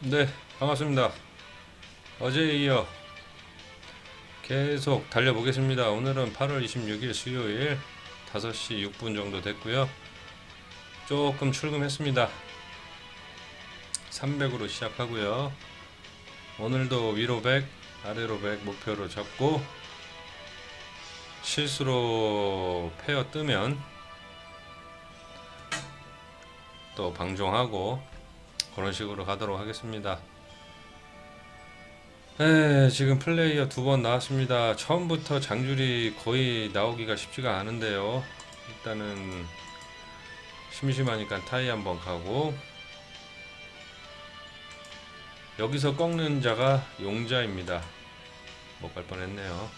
네, 반갑습니다. 어제에 이어 계속 달려보겠습니다. 오늘은 8월 26일 수요일 5시 6분 정도 됐고요. 조금 출금했습니다. 300으로 시작하고요. 오늘도 위로 100, 아래로 100 목표로 잡고 실수로 페어 뜨면 또 방종하고 그런 식으로 가도록 하겠습니다. 에, 지금 플레이어 두 번 나왔습니다. 처음부터 장줄이 거의 나오기가 쉽지가 않은데요. 일단은 심심하니까 타이 한번 가고 여기서 꺾는 자가 용자입니다. 못 갈 뻔했네요.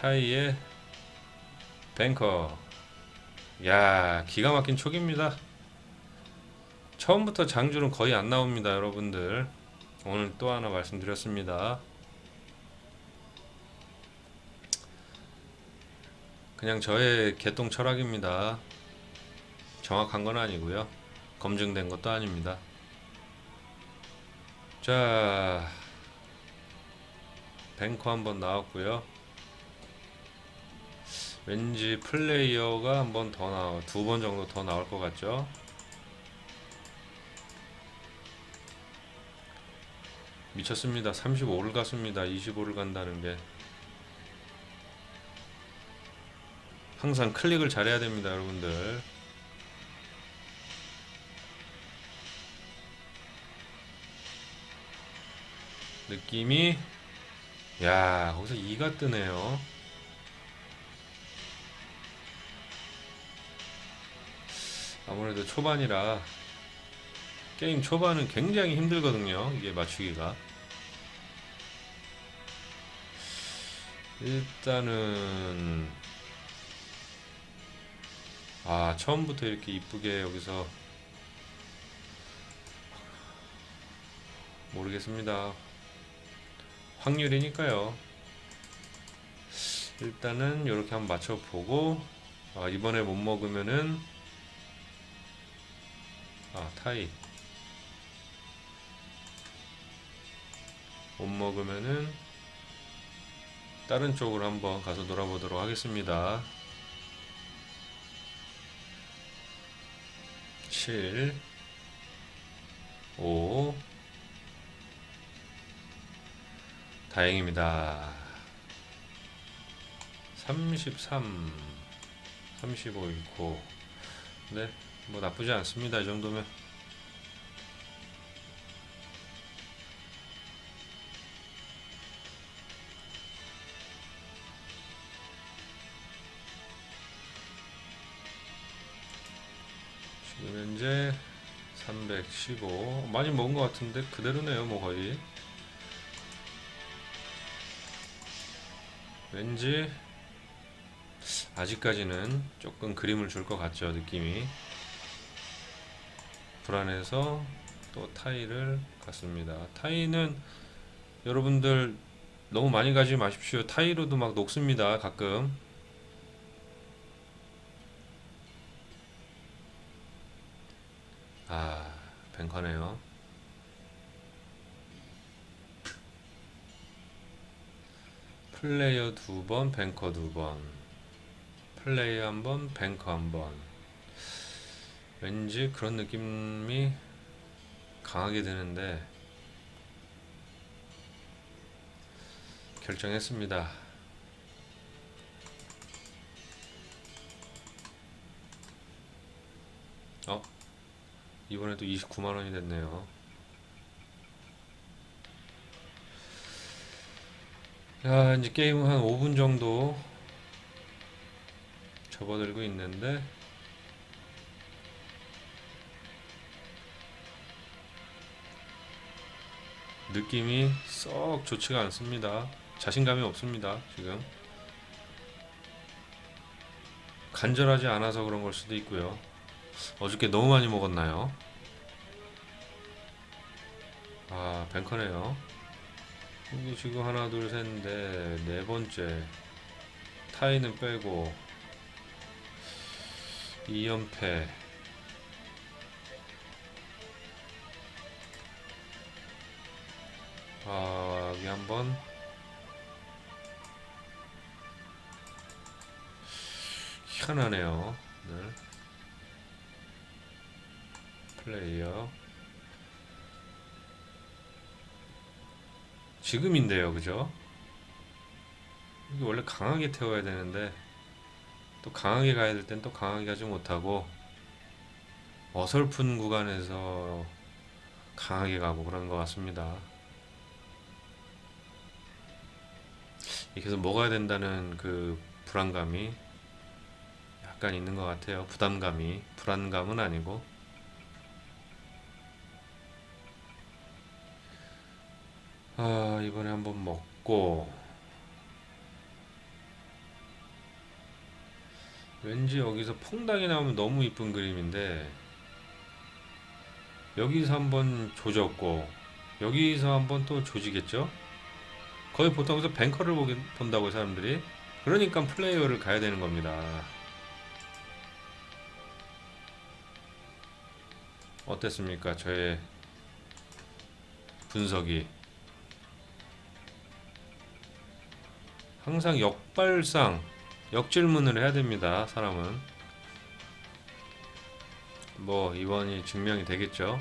타이의 뱅커. 야, 기가 막힌 촉입니다. 처음부터 장줄은 거의 안 나옵니다, 여러분들. 오늘 또 하나 말씀드렸습니다. 그냥 저의 개똥 철학입니다. 정확한 건 아니고요. 검증된 것도 아닙니다. 자, 뱅커 한번 나왔고요. 왠지 플레이어가 한번 더 나와, 두 번 정도 더 나올 것 같죠? 미쳤습니다. 35를 갔습니다. 25를 간다는 게 항상 클릭을 잘해야 됩니다, 여러분들. 느낌이 야, 거기서 2가 뜨네요. 아무래도 초반이라 게임 초반은 굉장히 힘들거든요. 이게 맞추기가. 일단은 아 처음부터 이렇게 이쁘게 여기서 모르겠습니다. 확률이니까요. 일단은 이렇게 한번 맞춰보고 아, 이번에 못 먹으면은 아 타이 못 먹으면은 다른 쪽으로 한번 가서 놀아보도록 하겠습니다. 7 5 다행입니다. 33 35 잃고 네, 뭐 나쁘지 않습니다. 이 정도면 현재 315 많이 먹은 것 같은데 그대로네요 뭐 거의. 왠지 아직까지는 조금 그림을 줄 것 같죠 느낌이. 불안해서 또 타이를 갔습니다. 타이는 여러분들 너무 많이 가지 마십시오. 타이로도 막 녹습니다 가끔 아, 뱅커네요. 플레이어 두 번, 뱅커 두 번. 플레이어 한 번, 뱅커 한 번. 왠지 그런 느낌이 강하게 드는데 결정했습니다. 어? 이번에도 29만 원이 됐네요. 야, 이제 게임은 한 5분 정도 접어들고 있는데 느낌이 썩 좋지가 않습니다. 자신감이 없습니다, 지금. 간절하지 않아서 그런 걸 수도 있고요. 어저께 너무 많이 먹었나요? 아, 뱅커네요. 여기 지금 하나, 둘, 셋, 넷, 네 번째. 타이는 빼고 2연패. 아, 여기 한 번 희한하네요. 오늘 플레이어 지금인데요, 그죠? 이게 원래 강하게 태워야 되는데 또 강하게 가야 될 땐 또 강하게 가지 못하고 어설픈 구간에서 강하게 가고 그런 것 같습니다. 해서 먹어야 된다는 그 불안감이 약간 있는 것 같아요. 부담감이 불안감은 아니고 아 이번에 한번 먹고 왠지 여기서 퐁당이 나오면 너무 이쁜 그림인데 여기서 한번 조졌고 여기서 한번 또 조지겠죠? 거의 보통 여기서 뱅커를 보긴, 본다고 사람들이 그러니까 플레이어를 가야 되는 겁니다. 어땠습니까? 저의 분석이 항상 역발상, 역질문을 해야 됩니다. 사람은 뭐 이번이 증명이 되겠죠.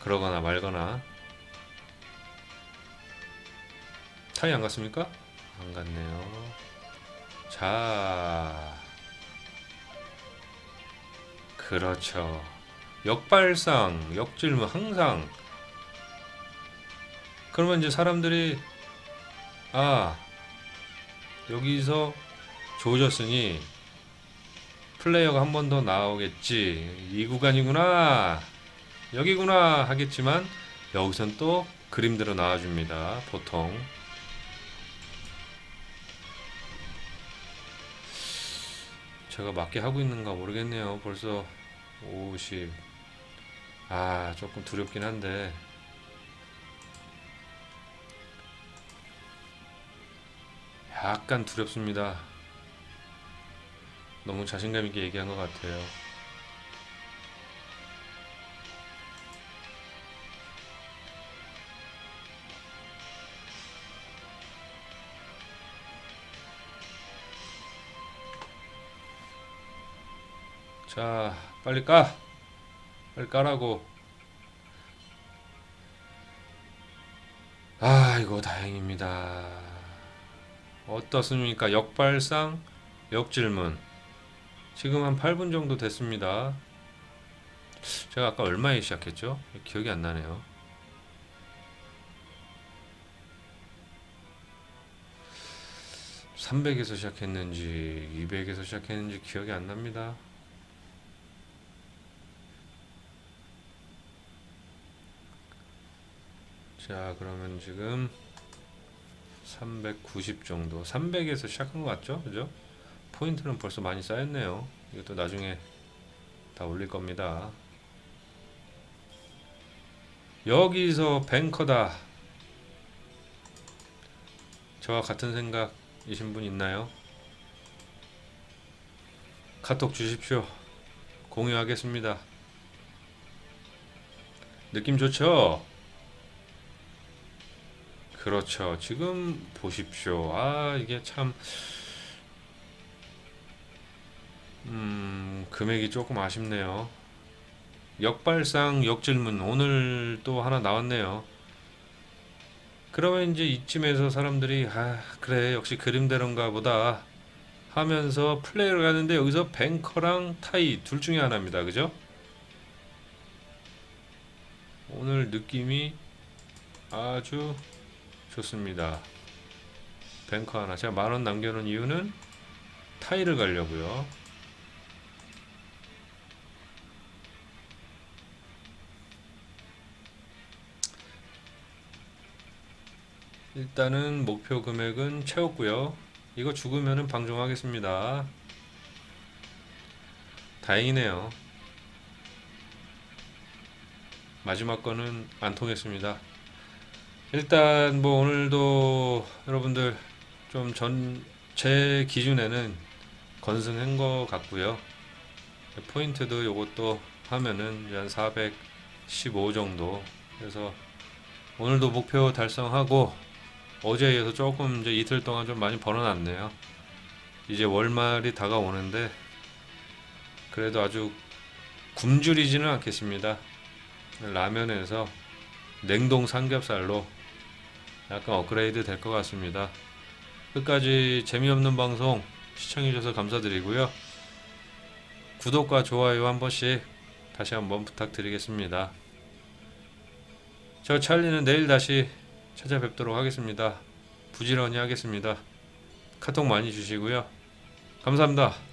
그러거나 말거나 타이 안 갔습니까? 안 갔네요. 자, 그렇죠. 역발상, 역질문 항상. 그러면 이제 사람들이 아 여기서 조졌으니 플레이어가 한 번 더 나오겠지. 이 구간이구나. 여기구나 하겠지만 여기선 또 그림대로 나와줍니다. 보통. 제가 맞게 하고 있는가 모르겠네요. 벌써 50. 아, 조금 두렵긴 한데. 약간 두렵습니다. 너무 자신감 있게 얘기한 것 같아요. 자, 빨리 까! 빨리 까라고. 아, 이거 다행입니다. 어떻습니까? 역발상, 역질문. 지금 한 8분 정도 됐습니다. 제가 아까 얼마에 시작했죠? 기억이 안 나네요. (300에서) 시작했는지 (200에서) 시작했는지 기억이 안 납니다. 자, 그러면 지금 390 정도. 300에서 시작한 것 같죠? 그죠? 포인트는 벌써 많이 쌓였네요. 이것도 나중에 다 올릴 겁니다. 여기서 뱅커다. 저와 같은 생각이신 분 있나요? 카톡 주십시오. 공유하겠습니다. 느낌 좋죠? 그렇죠. 지금 보십시오. 아, 이게 참, 음, 금액이 조금 아쉽네요. 역발상, 역질문. 오늘 또 하나 나왔네요. 그러면 이제 이쯤에서 사람들이, 아, 그래, 역시 그림대로인가 보다. 하면서 플레이를 가는데 여기서 뱅커랑 타이 둘 중에 하나입니다. 그죠? 오늘 느낌이 아주 좋습니다. 뱅커 하나. 제가 만 원 남겨놓은 이유는 타이를 가려고요. 일단은 목표 금액은 채웠고요. 이거 죽으면은 방종하겠습니다. 다행이네요. 마지막 거는 안 통했습니다. 일단 뭐 오늘도 여러분들 좀 전 제 기준에는 건승한 것 같고요. 포인트도 요것도 하면은 이제 한415 정도. 그래서 오늘도 목표 달성하고 어제에 이어서 조금 이제 이틀 동안 좀 많이 벌어놨네요. 이제 월말이 다가오는데 그래도 아주 굶주리지는 않겠습니다. 라면에서 냉동 삼겹살로 약간 업그레이드 될 것 같습니다. 끝까지 재미없는 방송 시청해주셔서 감사드리고요. 구독과 좋아요 한 번씩 다시 한번 부탁드리겠습니다. 저 찰리는 내일 다시 찾아뵙도록 하겠습니다. 부지런히 하겠습니다. 카톡 많이 주시고요. 감사합니다.